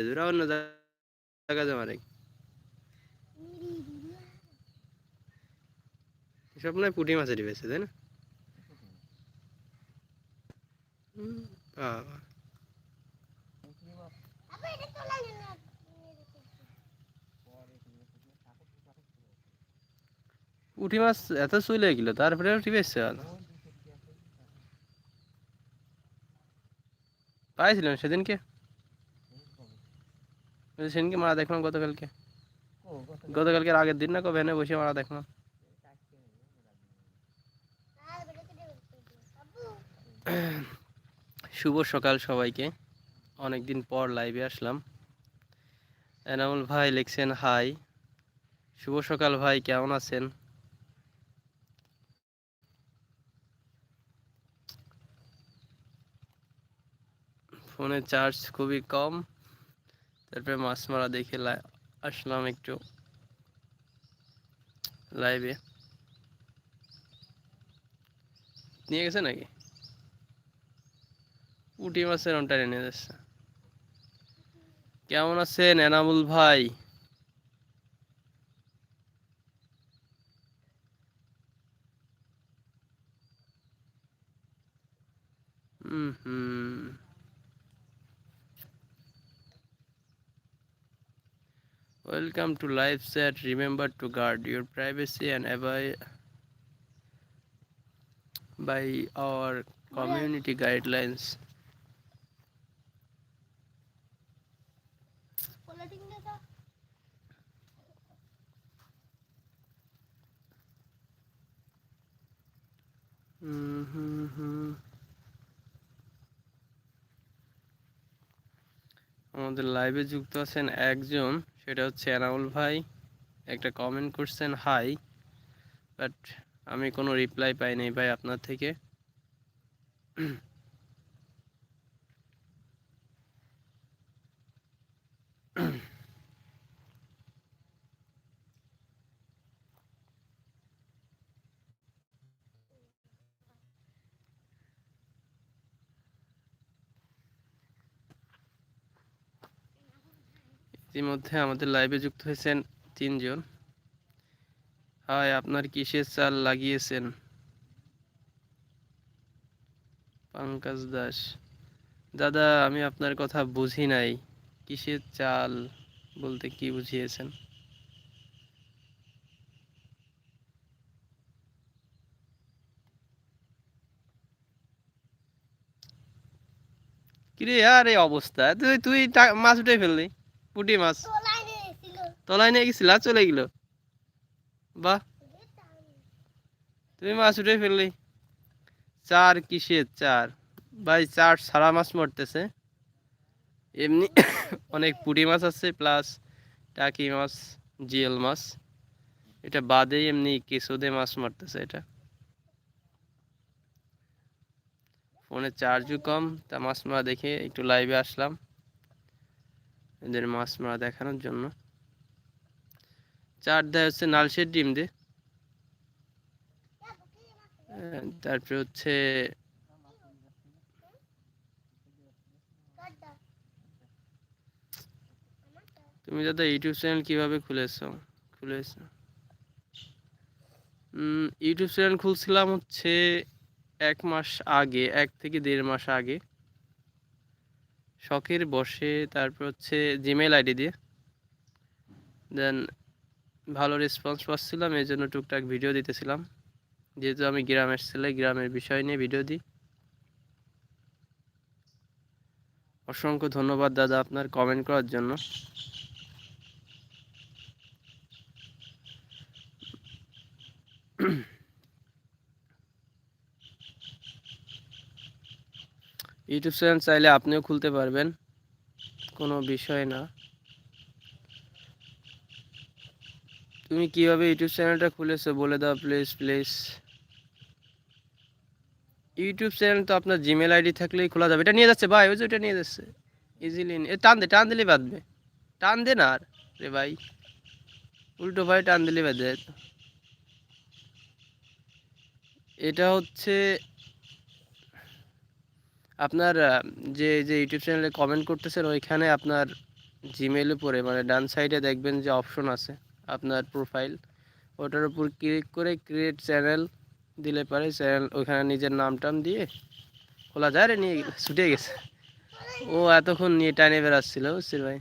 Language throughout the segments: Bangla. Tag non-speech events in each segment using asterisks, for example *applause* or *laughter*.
ওরা অন্য জায়গা জমা রেখে এসব নয় তাই না? বাবা। মাছ এত চলে গেল তারপরে উঠি ভালো পাইছিলেন সেদিনকে। সেদিনকে মারা দেখলাম গতকালকে। গতকালকে আগের দিন না কবে এনে বসে মারা দেখলাম। শুভ সকাল সবাইকে। অনেক দিন পর লাইভে আসলাম। এনামুল ভাই লিখছেন হাই। শুভ সকাল ভাই কেমন আছেন? ফোনে চার্জ খুবই কম। তারপরে মাছ মারা দেখে আসলাম একটু লাইভে নিয়ে গেছে নাকি? পুটি মাছের অনটা নিয়ে যাচ্ছে কেমন আছেন এনামুল ভাই? Welcome to live chat. Remember to guard your privacy and abide by our community guidelines. হুম হুম হুম আমাদের লাইভে যুক্ত আছেন একজন সেটা হচ্ছে এনামুল ভাই। একটা কমেন্ট করছেন হাই বাট আমি কোনো রিপ্লাই পাইনি ভাই আপনার থেকে। ইতিমধ্যে আমাদের লাইভে যুক্ত হয়েছেন তিনজন। হাই আপনার কিসের চাল লাগিয়েছেন? পঙ্কজ দাস। দাদা, আমি আপনার কথা বুঝি নাই। কিসের চাল বলতে কি বুঝিয়েছেন? কিরে, আর এই অবস্থা। তুই তুই মাছ উঠে ফেললি। পুঁটি মাছ। তলায় নিয়ে গেছিল। চলে গেল। বাহ। তুমি মাছ উঠে ফেললি। চার কিসের চার? ভাই চার সারা মাছ মরতেছে। এমনি *coughs* অনেক পুঁটি মাছ আছে প্লাস টাকি মাছ জিএল মাছ। এটা বাদেই এমনি কেঁচোদে মাছ মারতেছে এটা। ফোনে চার্জও কম তা মাছ মারা দেখে একটু লাইভে আসলাম। এদের মাছ মারা দেখানোর জন্য। চার দেয় হচ্ছে নালসের ডিম দে। তারপরে হচ্ছে তুমি দাদা ইউটিউব চ্যানেল কীভাবে খুলেছো? খুলেছো? ইউটিউব চ্যানেল খুলছিলাম হচ্ছে এক মাস আগে, এক থেকে দেড় মাস আগে। শখের বসে, তারপর হচ্ছে জিমেল আইডি দিয়ে। দেন ভালো রেসপন্স পাচ্ছিলাম এই জন্য টুকটাক ভিডিও দিতেছিলাম। যেহেতু আমি গ্রামের ছেলে, গ্রামের বিষয় নিয়ে ভিডিও দিই। অসংখ্য ধন্যবাদ দাদা আপনার কমেন্ট করার জন্য। ইউটিউব চ্যানেল চাইলে আপনিও খুলতে পারবেন। কোনো বিষয় না। তুমি কীভাবে ইউটিউব চ্যানেলটা খুলেছো বলে দাও প্লিজ প্লিজ ইউটিউব চ্যানেল তো আপনার জিমেল আইডি থাকলেই খোলা যাবে। এটা নিয়ে যাচ্ছে ভাই, ওই যে ওটা নিয়ে যাচ্ছে। ইজিলি এ টান দে, টান দিলেই বাঁধবে টান দে না আর। রে ভাই। উল্টো ভাই টান দিলেই বাঁধে তো এটা হচ্ছে আপনার যে যে ইউটিউব চ্যানেলে কমেন্ট করতেছেন, ওইখানে আপনার জিমেলে পরে মানে ডান সাইডে দেখবেন যে অপশন আছে আপনার প্রোফাইল ওটার উপর ক্লিক করে ক্রিয়েট চ্যানেল দিলে পারে চ্যানেল ওখানে নিজের নাম টাম দিয়ে খোলা যায় রে নিয়ে ছুটে গেছে। ও এতক্ষণ নিয়ে টানে বেড়াচ্ছিল বুঝছিস ভাই?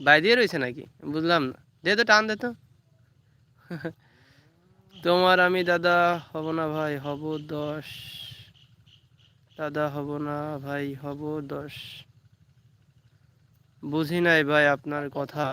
বাই দিয়ে রয়েছে নাকি? বুঝলাম না। দে তো টান, দে তো। *laughs* তোমার আমি দাদা হব না ভাই, হব দশ। দাদা হব না, ভাই হব দশ বুঝি নাই ভাই আপনার কথা।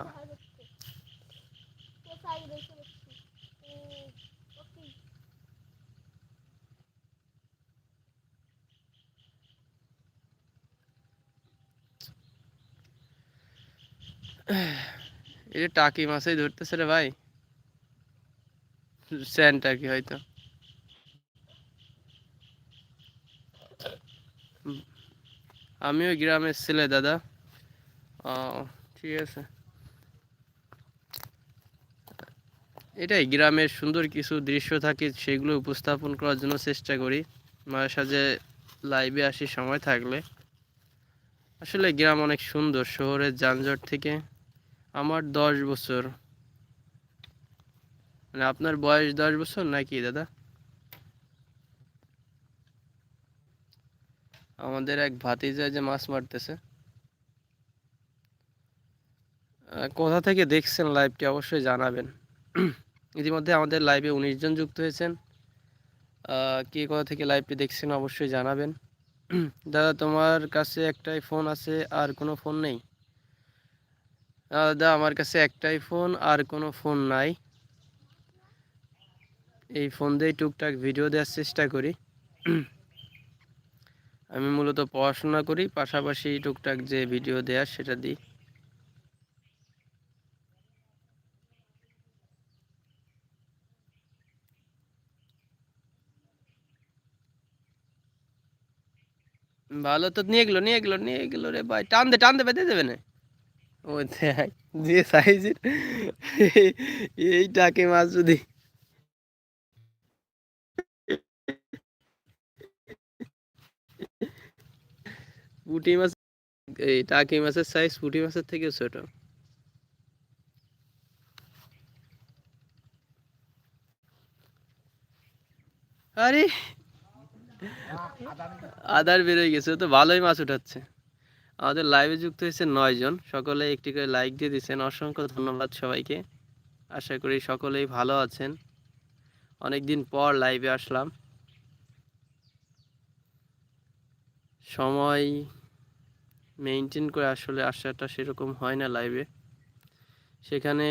এই টাকি মাছই ধরতেছে রে ভাই। স্যান টাকি হয়তো? আমিও গ্রামের ছেলে, দাদা। ঠিক আছে। এটাই গ্রামের সুন্দর কিছু দৃশ্য থাকে, সেগুলো উপস্থাপন করার জন্য চেষ্টা করি। মাঝে সাঝে লাইভে আসি, সময় থাকলে। আসলে গ্রাম অনেক সুন্দর শহরের যানজট থেকে। আমার দশ বছর। মানে আপনার বয়স দশ বছর নাকি, দাদা? আমাদের এক ভাতিজা যে মাছ মারতেছে। কোথা থেকে দেখছেন লাইভটি অবশ্যই জানাবেন। *clears throat* ইতিমধ্যে আমাদের লাইভে উনিশ জন যুক্ত হয়েছেন। কে কোথা থেকে লাইভটি দেখছেন অবশ্যই জানাবেন। *clears throat* দাদা, তোমার কাছে একটাই ফোন আছে, আর কোনো ফোন নেই? দাদা, আমার কাছে একটাই ফোন আর কোনো ফোন নাই। এই ফোন দিয়েই টুকটাক ভিডিও দেওয়ার চেষ্টা করি। *clears throat* আমি মূলত পড়াশোনা করি, পাশাপাশি টুকটাক যে ভিডিও দেওয়ার সেটা দিই। ভালো তো নিয়ে গেলো নিয়ে গেলো নিয়ে গেলো রে ভাই। টান দে, টান বেঁধে দেবে না? ও দেখ যে সাইজের এইটাকে মাছ যদি পুঁটি মাছ, এই টাকি মাছের সাইজ পুঁটি মাছের থেকে ছোট। আরে, আদার বেরোয় গেছে তো ভালোই মাছ উঠাচ্ছে। আমাদের লাইভে যুক্ত হয়েছে নয় জন, সকলে একটি করে লাইক দিয়ে দিচ্ছেন। অসংখ্য ধন্যবাদ সবাইকে। আশা করি সকলেই ভালো আছেন। অনেক দিন পর লাইভে আসলাম। সময় মেনটেন করে আসলে আসাটা সেরকম হয় না লাইভে সেখানে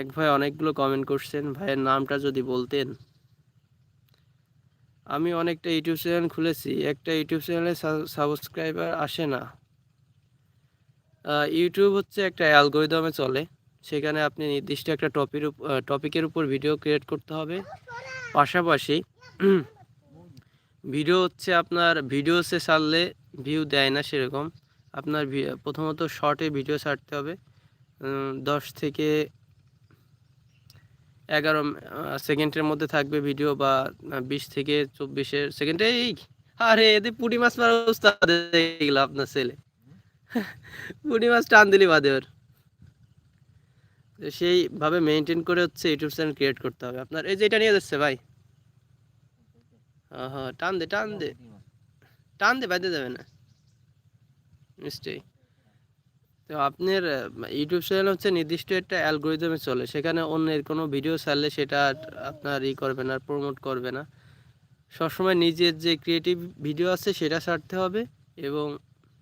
এক ভাই অনেকগুলো কমেন্ট করছেন, ভাইয়ের নামটা যদি বলতেন। আমি অনেকটা ইউটিউব চ্যানেল খুলেছি, একটা ইউটিউব চ্যানেলে সাবস্ক্রাইবার আসে না। ইউটিউব হচ্ছে একটা অ্যালগোরিদমে চলে, সেখানে আপনি নির্দিষ্ট একটা টপির টপিকের উপর ভিডিও ক্রিয়েট করতে হবে। পাশাপাশি ভিডিও হচ্ছে আপনার ভিডিওসে ছাড়লে ভিউ দেয় না সেরকম। আপনার প্রথমত শর্টে ভিডিও ছাড়তে হবে। দশ থেকে এগারো সেকেন্ডের মধ্যে থাকবে ভিডিও বা বিশ থেকে চব্বিশের সেকেন্ডে আরে এদের পুঁটি মাছ অবস্থা গেল আপনার ছেলে। পুঁটি মাছ টান দিলি বাদে ওর। সেইভাবে মেনটেন করে হচ্ছে ইউটিউব চ্যানেল ক্রিয়েট করতে হবে। আপনার এই যে এটা নিয়ে যাচ্ছে ভাই। টান দে টান দে। টান দে, বাদে যাবে না। নিশ্চয়ই। তো আপনার ইউটিউব চ্যানেল হচ্ছে নির্দিষ্ট একটা অ্যালগোরিদমে চলে। সেখানে অন্যের কোনো ভিডিও ছাড়লে সেটা আপনার ই করবে না প্রমোট করবে না। সবসময় নিজের যে ক্রিয়েটিভ ভিডিও আছে সেটা ছাড়তে হবে এবং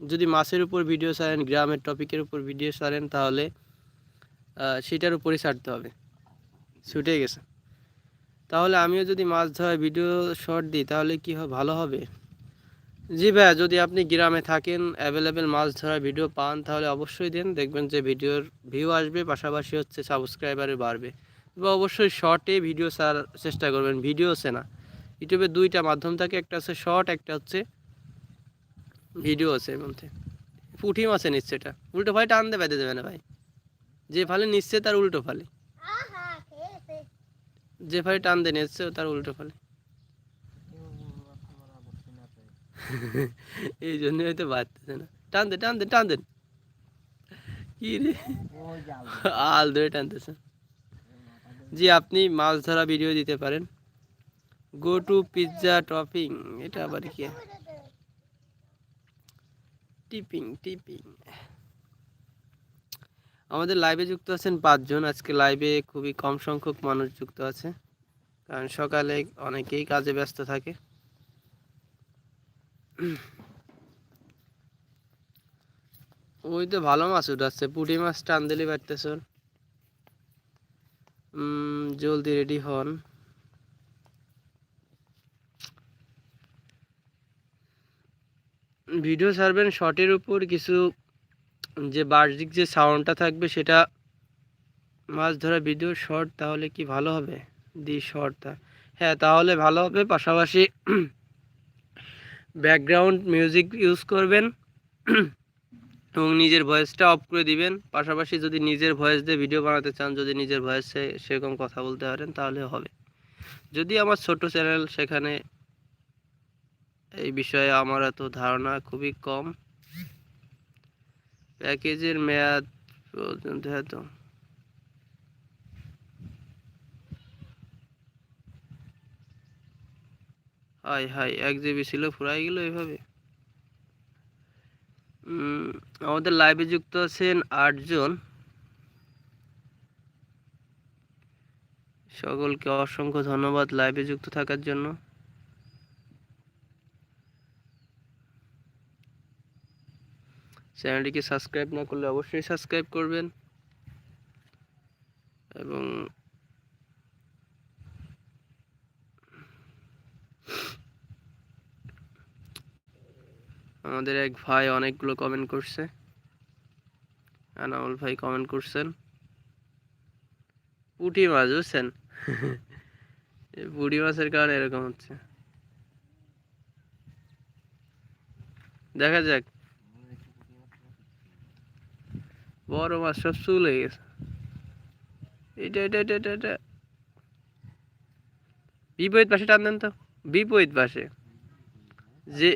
যদি মাছের উপর ভিডিও ছাড়েন, গ্রামের টপিকের উপর ভিডিও ছাড়েন, তাহলে সেটার উপরই ছাড়তে হবে। ছুটে গেছে। তাহলে আমিও যদি মাছ ধরার ভিডিও শর্ট দিই, তাহলে কি ভালো হবে? জি ভাইয়া, যদি আপনি গ্রামে থাকেন অ্যাভেলেবেল মাছ ধরার ভিডিও পান, তাহলে অবশ্যই দেন। দেখবেন যে ভিডিওর ভিউ আসবে, পাশাপাশি হচ্ছে সাবস্ক্রাইবারে বাড়বে। বা অবশ্যই শর্টে ভিডিও ছাড়ার চেষ্টা করবেন ভিডিও আছে না। ইউটিউবে দুইটা মাধ্যম থাকে, একটা হচ্ছে শর্ট একটা হচ্ছে ভিডিও আছে এর মধ্যে। পুঁটি মাছে নিচ্ছে এটা। উল্টো ভাই টান দিয়ে বেঁধে দেবে না ভাই। যে ফালে নিচ্ছে, তার উল্টো ফালে। যে ফালে টান দিয়ে নিচ্ছে তার উল্টো ফালে। এই জন্য হয়তো বাড়তেছে না। টান দে টান দে, টান দেন কি রে? আল ধরে টানতেছে। জি, আপনি মাছ ধরা ভিডিও দিতে পারেন। গো টু পিৎজা টপিং এটা আবার কি? টিপিং টিপিং আমাদের লাইভে যুক্ত আছেন পাঁচজন। আজকে লাইভে খুবই কম সংখ্যক মানুষ যুক্ত আছে। কারণ সকালে অনেকেই কাজে ব্যস্ত থাকে। ওই তো ভালো মাছ উঠাচ্ছে। পুঁটি মাছ টান দিলে বাড়তেছ জলদি রেডি হন। ভিডিও ছাড়বেন শর্টের উপর কিছু যে বার্ষিক যে সাউন্ডটা থাকবে সেটা মাছ ধরা ভিডিও শর্ট তাহলে কি ভালো হবে? দি শর্ট হ্যাঁ তাহলে ভালো হবে। পাশাপাশি ব্যাকগ্রাউন্ড মিউজিক ইউজ করবেন এবং নিজের ভয়েসটা অফ করে দিবেন। পাশাপাশি যদি নিজের ভয়েস দিয়ে ভিডিও বানাতে চান, যদি নিজের ভয়েসে সেরকম কথা বলতে পারেন, তাহলে হবে। যদি আমার ছোট চ্যানেল সেখানে এই বিষয়ে আমার এত ধারণা খুবই কম প্যাকেজের মেয়াদ পর্যন্ত হয়তো হাই হাই এক জিবি ছিল, ফুরাই গেল এভাবে। আমাদের লাইভে যুক্ত আছেন আটজন সকলকে অসংখ্য ধন্যবাদ লাইভে যুক্ত থাকার জন্য। চ্যানেলটিকে সাবস্ক্রাইব না করলে অবশ্যই সাবস্ক্রাইব করবেন। এবং আমাদের এক ভাই অনেকগুলো কমেন্ট করছে। আনাউল ভাই কমেন্ট করছেন। পুঁটি মাছ বুঝছেন? *laughs* পুঁটি মাছের কারণে এরকম হচ্ছে। দেখা যাক। বড় মাছ সব চলে গেছে। এটা এটা এটা এটা এটা। বিপরীত পাশে টান দেন তো। বিপরীত পাশে। যে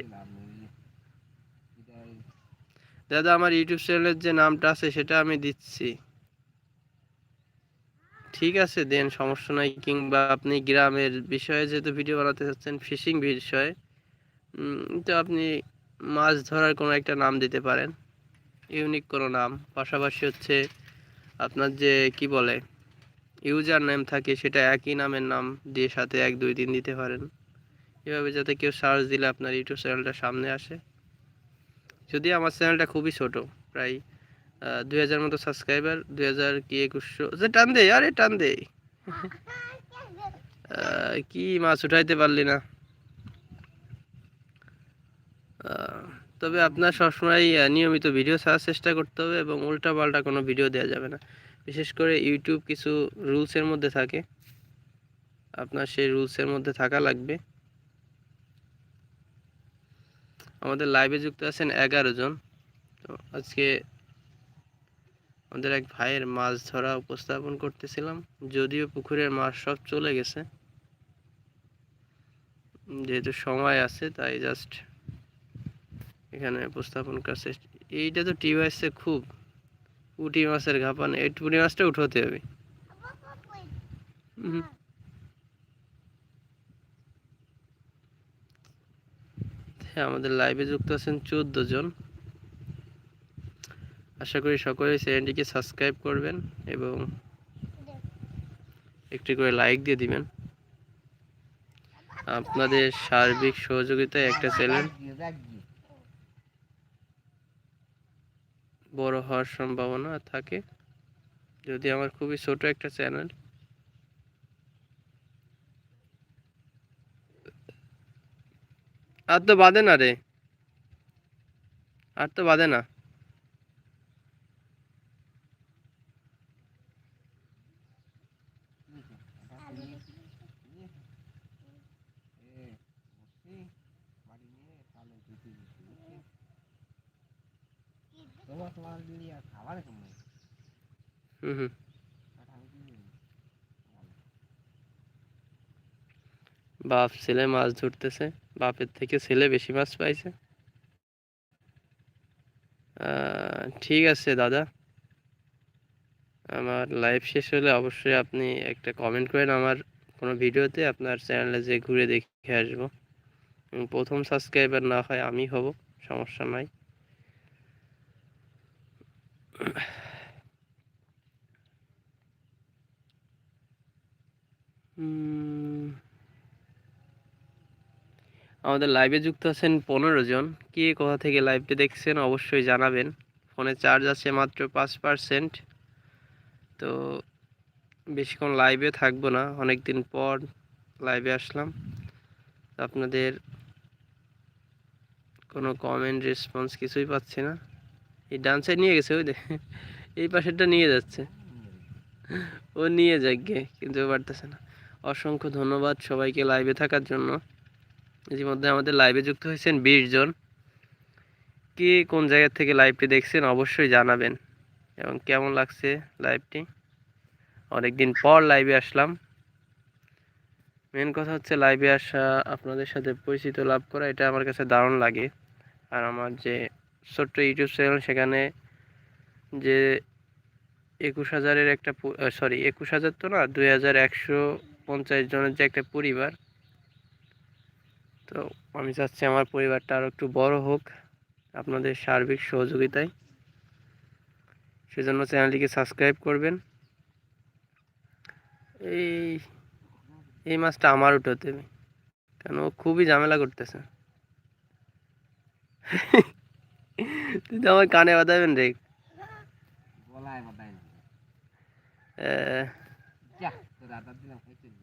দাদা, আমার ইউটিউব চ্যানেলের যে নামটা আছে, সেটা আমি দিচ্ছি। ঠিক আছে, দেন সমস্যা নাই, কিংবা আপনি গ্রামের বিষয়ে যেহেতু ভিডিও বানাতে চাচ্ছেন ফিশিং বিষয়ে তো আপনি মাছ ধরার কোনো একটা নাম দিতে পারেন। ইউনিক কোনো নাম। পাশাপাশি হচ্ছে আপনার যে কি বলে ইউজার নেম থাকে সেটা একই নামের নাম দিয়ে সাথে এক, দুই দিন দিতে পারেন। এভাবে যাতে কেউ সার্চ দিলে আপনার ইউটিউব চ্যানেলটা সামনে আসে। যদি আমার চ্যানেলটা খুবই ছোট, প্রায় দুই হাজার মতো সাবস্ক্রাইবার দুই হাজার কি একুশশো, যে টান দে, আরে টান দে। কি মাছ উঠাইতে পারলি না। তবে আপনার সবসময় নিয়মিত ভিডিও ছাড়ার চেষ্টা করতে হবে এবং উল্টা পাল্টা কোনো ভিডিও দেওয়া যাবে না। বিশেষ করে ইউটিউব কিছু রুলসের মধ্যে থাকে। আপনার সেই রুলসের মধ্যে থাকা লাগবে। আমাদের লাইভে যুক্ত আছেন এগারো জন। তো আজকে আমাদের এক ভাইয়ের মাছ ধরা উপস্থাপন করতেছিলাম। যদিও পুকুরের মাছ সব চলে গেছে। যেহেতু সময় আছে, তাই জাস্ট এখানে উপস্থাপন করছে। এইটা তো টিভাইসে খুব। পুটি মাছের ঘাপান। এই পুটি মাছটা উঠোতে হবে। হ্যাঁ আমাদের লাইভে যুক্ত আছেন চোদ্দ জন। আশা করি সকলে চ্যানেলটিকে সাবস্ক্রাইব করবেন এবং একটি করে লাইক দিয়ে দিবেন। আপনাদের সার্বিক সহযোগিতায় একটা চ্যানেল বড় হওয়ার সম্ভাবনা থাকে। যদি আমার খুবই ছোট একটা চ্যানেল। আর তো বাদে না রে। আর তো বাদে না হুম হুম বাপ ছেলে মাছ ধরতেছে। বাপের থেকে ছেলে বেশি মাছ পাইছে। ঠিক আছে দাদা। আমার লাইভ শেষ হলে অবশ্যই আপনি একটা কমেন্ট করেন আমার কোনো ভিডিওতে। আপনার চ্যানেলে যে ঘুরে দেখে আসব। প্রথম সাবস্ক্রাইবার না হয় আমি হব সমস্যা নাই। উম, আমাদের লাইভে যুক্ত আছেন পনেরো জন। কে কোথা থেকে লাইভটি দেখছেন অবশ্যই জানাবেন। ফোনে চার্জ আছে মাত্র পাঁচ পার্সেন্ট তো বেশিক্ষণ লাইভে থাকব না অনেক দিন পর লাইভে আসলাম। আপনাদের কোনো কমেন্ট রেসপন্স কিছুই পাচ্ছি না। এই ডান সাইড নিয়ে গেছে, ওই এই পাশেরটা নিয়ে যাচ্ছে। ও নিয়ে যাক গে, কিন্তু পারতেছে না। অসংখ্য ধন্যবাদ সবাইকে লাইভে থাকার জন্য। ইতিমধ্যে আমাদের লাইভে যুক্ত হয়েছেন বিশ জন। কে কোন জায়গা থেকে লাইভটি দেখছেন অবশ্যই জানাবেন। এবং কেমন লাগছে লাইভটি অনেকদিন পর লাইভে আসলাম। মেন কথা হচ্ছে লাইভে আসা, আপনাদের সাথে পরিচিত লাভ করা, এটা আমার কাছে দারুণ লাগে। আর আমার যে ছোট্ট ইউটিউব চ্যানেল সেখানে যে একুশ হাজারের একটা সরি একুশ হাজার তো না, দুই হাজার একশো পঞ্চাশ জনের যে একটা পরিবার তো আমি চাচ্ছি আমার পরিবারটা আরও একটু বড় হোক আপনাদের সার্বিক সহযোগিতায়। সেজন্য চ্যানেলটিকে সাবস্ক্রাইব করবেন। এই এই মাছটা আমার উঠোতে কেন ও খুবই ঝামেলা করতেছে। তুই তো আমার কানে বাঁধাবেন রে।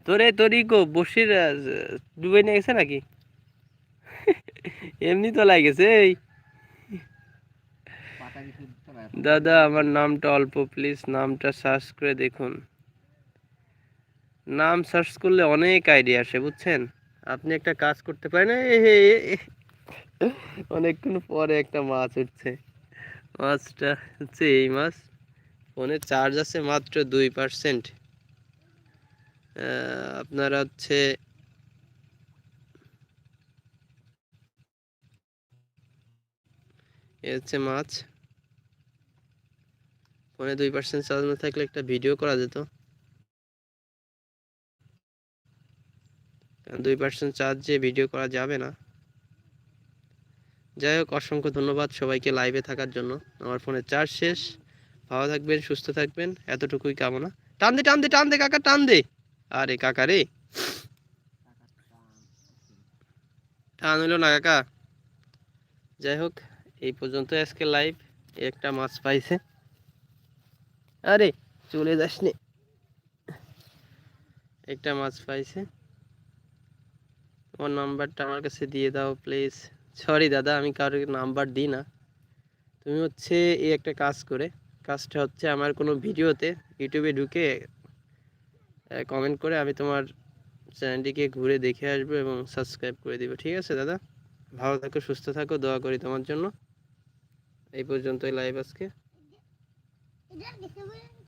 তোরে তোরই কো বসির ডুবে নিয়ে গেছে নাকি? এমনি তো লাগেছে, এই। দাদা, আমার নামটা অল্প প্লিজ নামটা সার্চ করে দেখুন। নাম সার্চ করলে অনেক আইডিয়া আসে, বুঝছেন? আপনি একটা কাজ করতে পারেন অনেকক্ষণ পরে একটা মাছ উঠছে। মাছটা হচ্ছে এই মাছ। ফোনে চার্জ আছে মাত্র দুই পার্সেন্ট আপনারা হচ্ছে এ হচ্ছে মাছ। ফোনে দুই পার্সেন্ট চার্জ না থাকলে একটা ভিডিও করা যেত। দুই পার্সেন্ট চার্জে ভিডিও করা যাবে না। যাই হোক, অসংখ্য ধন্যবাদ সবাইকে লাইভে থাকার জন্য। আমার ফোনে চার্জ শেষ। ভালো থাকবেন, সুস্থ থাকবেন। এতটুকুই কামনা। টান দে টান দে টান দে, কাকা, টান দে। আরে কাকা রে। টান হইল না কাকা। যাই হোক এই পর্যন্ত আজকে লাইভ একটা মাছ পাইছে। আরে, চলে যাস নে। একটা মাছ পাইছে। তোমার নাম্বারটা আমার কাছে দিয়ে দাও প্লিজ সরি দাদা, আমি কারোর নাম্বার দিই না। তুমি হচ্ছে এই একটা কাজ করে, কাজটা হচ্ছে আমার কোনো ভিডিওতে ইউটিউবে ঢুকে কমেন্ট করে আমি তোমার চ্যানেলটিকে ঘুরে দেখে আসব এবং সাবস্ক্রাইব করে দিব। ঠিক আছে দাদা? ভালো থাকো, সুস্থ থাকো, দোয়া করি তোমার জন্য। এই পর্যন্তই লাইভ আজকে।